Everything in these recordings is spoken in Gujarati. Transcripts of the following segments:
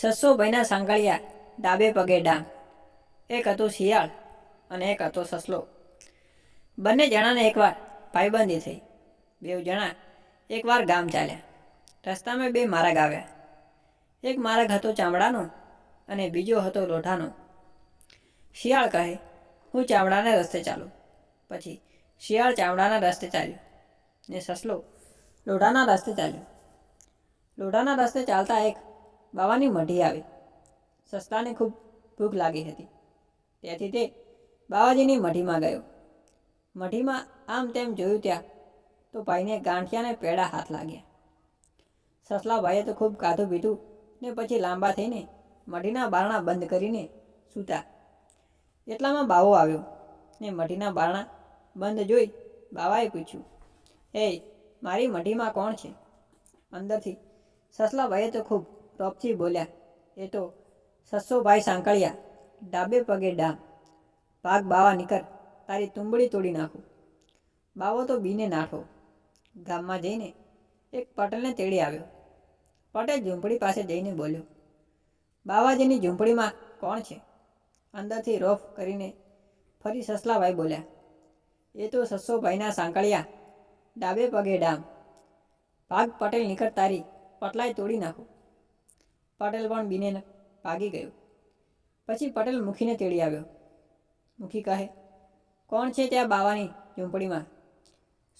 સસો ભાઈના સાંકળિયા ડાબે પગે ડામ એક હતો શિયાળ અને એક હતો સસલો. બંને જણાને એકવાર ભાઈબંધી થઈ. બે જણા એકવાર ગામ ચાલ્યા. રસ્તામાં બે માર્ગ આવ્યા એક માર્ગ હતો ચામડાનો અને બીજો હતો લોઢાનો. શિયાળ કહે, હું ચામડાના રસ્તે ચાલું. પછી શિયાળ ચામડાના રસ્તે ચાલ્યો ને સસલો લોઢાના રસ્તે ચાલ્યો. લોઢાના રસ્તે ચાલતા એક બાવાની મઢી આવી. સસ્તાને ખૂબ ભૂખ લાગી હતી. તેથી તે બાવાજીની મઢીમાં ગયો. મઢીમાં આમ તેમ જોયું ત્યાં તો ભાઈને ગાંઠિયાને પેડા હાથ લાગ્યા. સસલા ભાઈએ તો ખૂબ કાધું પીધું ને પછી લાંબા થઈને મઢીના બારણા બંધ કરીને સૂતા. એટલામાં બાવો આવ્યો ને મઢીના બારણા બંધ જોઈ બાવાએ પૂછ્યું એ મારી મઢીમાં કોણ છે? અંદરથી સસલા ભાઈએ તો ખૂબ ટોપથી બોલ્યા, એ તો સસ્સોભાઈ સાંકળિયા, ડાબે પગે ડામ, ભાગ બાવા નીકળ તારી તુંબડી તોડી નાખું. બાવો તો બીને નાઠો. ગામમાં જઈને એક પટેલને તેડી આવ્યો. પટેલ ઝૂંપડી પાસે જઈને બોલ્યો બાવાજીની ઝૂંપડીમાં કોણ છે? અંદરથી રોફ કરીને ફરી સસલાભાઈ બોલ્યા, એ તો સસ્સોભાઈના સાંકળિયા, ડાબે પગે ડામ, ભાગ પટેલ નીકળ તારી પટલાય તોડી નાખું. પટેલ પણ બીને ભાગી ગયો. પછી પટેલ મુખીને તેડી આવ્યો. મુખી કહે, કોણ છે ત્યાં બાવાની ઝૂંપડીમાં?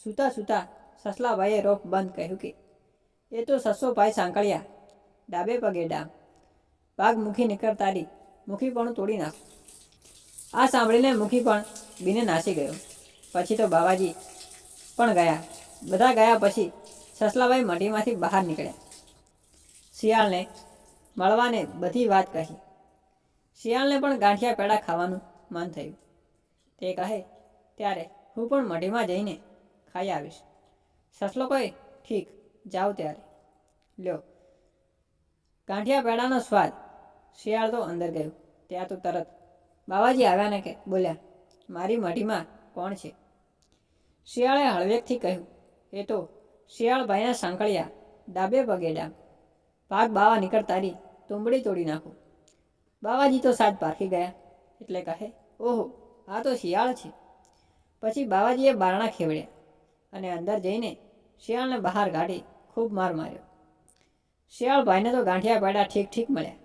સૂતા સૂતા સસલાભાઈએ રોફ બંધ કહ્યું કે, એ તો સસ્સોભાઈ સાંકળ્યા. ડાબે પગે ડામ. ભાગ મુખી નીકળ તારી મુખી પણ તોડી નાખ. આ સાંભળીને મુખી પણ બીને નાસી ગયો. પછી તો બાવાજી પણ ગયા. બધા ગયા પછી સસલાભાઈ મઢીમાંથી બહાર નીકળ્યા. શિયાળને મળવાને બધી વાત કહી. શિયાળને પણ ગાંઠિયા પેડા ખાવાનું મન થયું. તે કહે, ત્યારે હું પણ મઢીમાં જઈને ખાઈ આવીશ. સસલો કહે, ઠીક, જાઓ ત્યારે. લ્યો. ગાંઠિયા પેડાનો સ્વાદ શિયાળ તો અંદર ગયું. ત્યાં તો તરત બાવાજી આવ્યા ને કે, બોલ્યા, મારી મઢીમાં કોણ છે? શિયાળે હળવેકથી કહ્યું, એ તો શિયાળભાઈના સાંકળિયા ડાબે પગે ડામ ભાગ બાવા નીકળ તારી તુંબડી તોડી નાખું. બાવાજી તો સાજ પારખી ગયા, એટલે કહે, ઓહો, આ તો શિયાળ છે. પછી બાવાજીએ બારણા ખેવડ્યા અને અંદર જઈને શિયાળને બહાર કાઢી ખૂબ માર માર્યો. શિયાળ ભાઈને તો ગાંઠિયા પેડા ઠીક ઠીક મળ્યા.